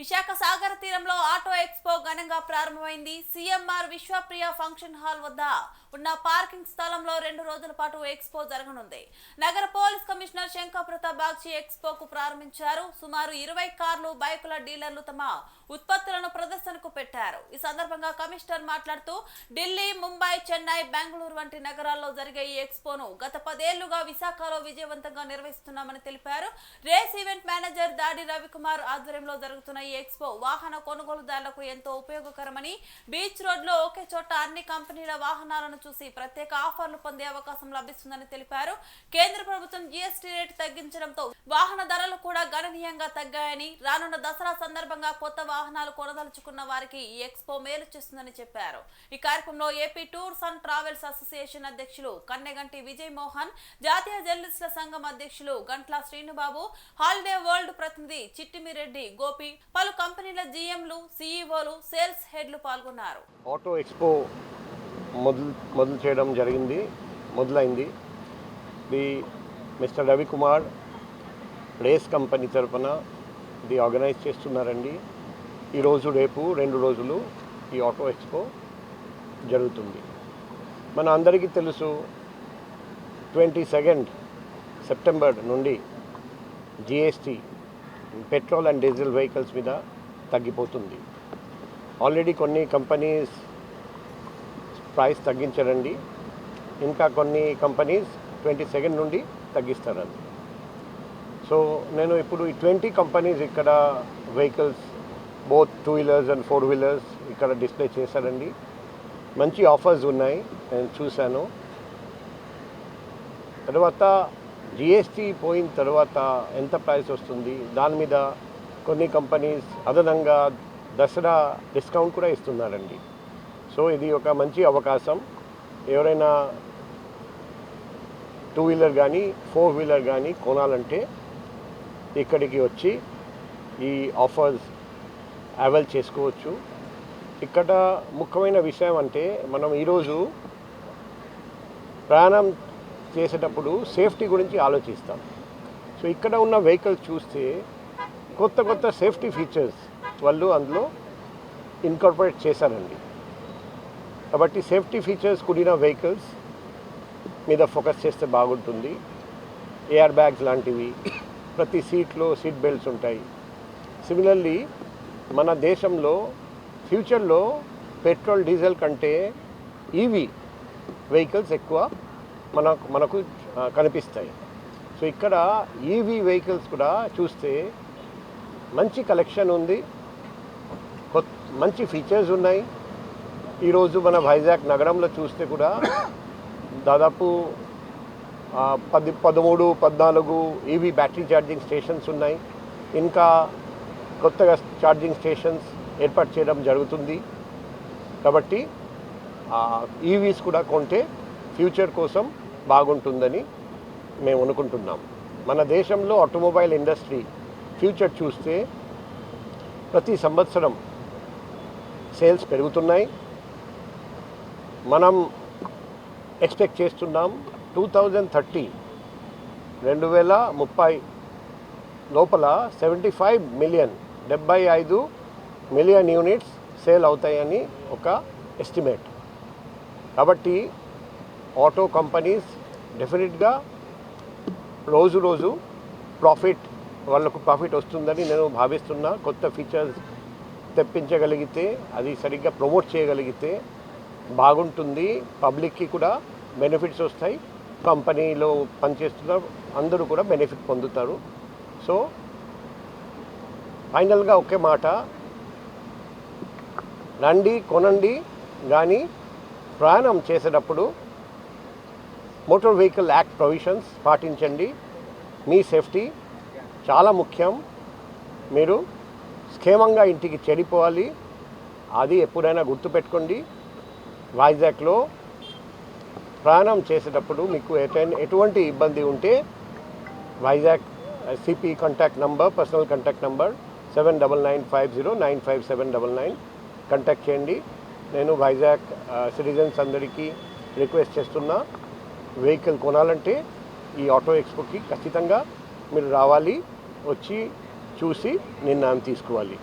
విశాఖ సాగర తీరంలో auto expo ఘనంగా ప్రారంభమైంది. సీఎంఆర్ విశ్వప్రియ ఫంక్షన్ హాల్ వద్ద ఉన్న పార్కింగ్ స్థలంలో రెండు రోజుల పాటు ఎక్స్పో జరగనుంది. నగర పోలీస్ కమిషనర్ శంకర్ ప్రతాప్ బాగ్చి ఎక్స్పోకు ప్రారంభించారు. సుమారు ఇరవై కార్లు బైకుల డీలర్లు తమ ఉత్పత్తులను ప్రదర్శనకు పెట్టారు. ఈ సందర్భంగా కమిషనర్ మాట్లాడుతూ ఢిల్లీ ముంబై చెన్నై బెంగళూరు వంటి నగరాల్లో జరిగే ఈ ఎక్స్పోను గత పదేళ్ళుగా విశాఖలో విజయవంతంగా నిర్వహిస్తున్నామని తెలిపారు. రేస్ ఈవెంట్ మేనేజర్ దాడి రవికుమార్ ఆధ్వర్యంలో జరుగుతున్న ఈ ఎక్స్పో వాహన కొనుగోలుదారులకు ఎంతో ఉపయోగకరమని బీచ్ రోడ్లో ఒకే చోట అన్ని కంపెనీల వాహనాలను చూసి ప్రత్యేక ఆఫర్లు పొందే అవకాశం లభిస్తుందని తెలిపారు. కేంద్ర ప్రభుత్వం జీఎస్టీ రేటు తగ్గించడంతో వాహన ధరలు కూడా గణనీయంగా తగ్గాయని రానున్న దసరా సందర్భంగా కొత్త వాహనాలు కొనదలుచుకున్న వారికి ఈ ఎక్స్పో మేలు చేస్తుందని చెప్పారు. ఈ కార్యక్రమంలో AP tours and travels association అధ్యక్షులు కన్నెగంటి విజయ్ మోహన్ జాతీయ జర్నలిస్టుల సంఘం అధ్యక్షులు గంట్ల శ్రీనుబాబు హాలిడే వరల్డ్ ప్రతినిధి చిట్టిమిరెడ్డి గోపి పలు కంపెనీల జీఎంలు సీఈఓలు సేల్స్ హెడ్లు పాల్గొన్నారు. ఆటో ఎక్స్పో మొదలు మొదలు చేయడం జరిగింది మొదలైంది. The mister Ravikumar race company తరపున ఇది ఆర్గనైజ్ చేస్తున్నారండి. ఈరోజు రేపు రెండు రోజులు ఈ ఆటో ఎక్స్పో జరుగుతుంది. మన అందరికీ తెలుసు ట్వంటీ సెకండ్ సెప్టెంబర్ నుండి GST petrol and diesel vehicles మీద తగ్గిపోతుంది. ఆల్రెడీ కొన్ని కంపెనీస్ ప్రైస్ తగ్గించారండి. ఇంకా కొన్ని కంపెనీస్ ట్వంటీ సెకండ్ నుండి తగ్గిస్తారండి. సో నేను ఇప్పుడు ఈ ట్వంటీ కంపెనీస్ ఇక్కడ vehicles both two wheelers and four wheelers ఇక్కడ డిస్ప్లే చేశారండి. మంచి ఆఫర్స్ ఉన్నాయి. నేను చూశాను. తర్వాత జిఎస్టీ పోయిన తర్వాత ఎంత ప్రైస్ వస్తుంది? దాని మీద కొన్ని కంపెనీస్ అదనంగా దసరా డిస్కౌంట్ కూడా ఇస్తున్నారండి. సో ఇది ఒక మంచి అవకాశం. ఎవరైనా టూ వీలర్ కానీ ఫోర్ వీలర్ కానీ కొనాలంటే ఇక్కడికి వచ్చి ఈ ఆఫర్స్ అవైల్ చేసుకోవచ్చు. ఇక్కడ ముఖ్యమైన విషయం అంటే మనం ఈరోజు ప్రయాణం చేసేటప్పుడు సేఫ్టీ గురించి ఆలోచిస్తాం. సో ఇక్కడ ఉన్న వెహికల్స్ చూస్తే కొత్త కొత్త సేఫ్టీ ఫీచర్స్ వాళ్ళు అందులో ఇన్కార్పొరేట్ చేశారండి. కాబట్టి సేఫ్టీ ఫీచర్స్ కూడిన వెహికల్స్ మీద ఫోకస్ చేస్తే బాగుంటుంది. ఎయిర్ బ్యాగ్స్ లాంటివి ప్రతి సీట్లో సీట్ బెల్ట్స్ ఉంటాయి. సిమిలర్లీ మన దేశంలో ఫ్యూచర్లో పెట్రోల్ డీజిల్ కంటే ఈవీ వెహికల్స్ ఎక్కువ మనకు మనకు కనిపిస్తాయి. సో ఇక్కడ ఈవీ వెహికల్స్ కూడా చూస్తే మంచి కలెక్షన్ ఉంది. మంచి ఫీచర్స్ ఉన్నాయి. ఈరోజు మన వైజాగ్ నగరంలో చూస్తే కూడా దాదాపు పది పదమూడు పద్నాలుగు ఈవీ బ్యాటరీ ఛార్జింగ్ స్టేషన్స్ ఉన్నాయి. ఇంకా కొత్తగా ఛార్జింగ్ స్టేషన్స్ ఏర్పాటు చేయడం జరుగుతుంది. కాబట్టి ఈవీస్ e కూడా కొంటే ఫ్యూచర్ కోసం బాగుంటుందని మేము అనుకుంటున్నాం. మన దేశంలో ఆటోమొబైల్ ఇండస్ట్రీ ఫ్యూచర్ చూస్తే ప్రతి సంవత్సరం సేల్స్ పెరుగుతున్నాయి. మనం ఎక్స్పెక్ట్ చేస్తున్నాం టూ థౌజండ్ థర్టీ రెండు వేల ముప్పై లోపల సెవెంటీ ఫైవ్ మిలియన్ డెబ్బై ఐదు మిలియన్ యూనిట్స్ సేల్ అవుతాయని ఒక ఎస్టిమేట్. కాబట్టి ఆటో కంపెనీస్ డెఫినెట్గా రోజు రోజు ప్రాఫిట్ వాళ్ళకు ప్రాఫిట్ వస్తుందని నేను భావిస్తున్నా. కొత్త ఫీచర్స్ తెప్పించగలిగితే అది సరిగ్గా ప్రమోట్ చేయగలిగితే బాగుంటుంది. పబ్లిక్కి కూడా బెనిఫిట్స్ వస్తాయి. కంపెనీలో పనిచేస్తున్న అందరూ కూడా బెనిఫిట్ పొందుతారు. సో ఫైనల్గా ఒకే మాట. రండి కొనండి కానీ ప్రయాణం చేసేటప్పుడు మోటార్ వెహికల్ యాక్ట్ ప్రొవిజన్స్ పాటించండి. మీ సేఫ్టీ చాలా ముఖ్యం. మీరు క్షేమంగా ఇంటికి చెడిపోవాలి. అది ఎప్పుడైనా గుర్తుపెట్టుకోండి. వైజాగ్లో ప్రయాణం చేసేటప్పుడు మీకు ఎటైనా ఎటువంటి ఇబ్బంది ఉంటే Vizag CP contact number personal contact number seven double nine five zero nine five seven double nine contact చేయండి. నేను వైజాగ్ సిటిజన్స్ అందరికీ రిక్వెస్ట్ చేస్తున్నా. వెహికల్ కొనాలంటే ఈ ఆటో ఎక్స్పోకి ఖచ్చితంగా మీరు రావాలి వచ్చి చూసి నిర్ణయం తీసుకోవాలి.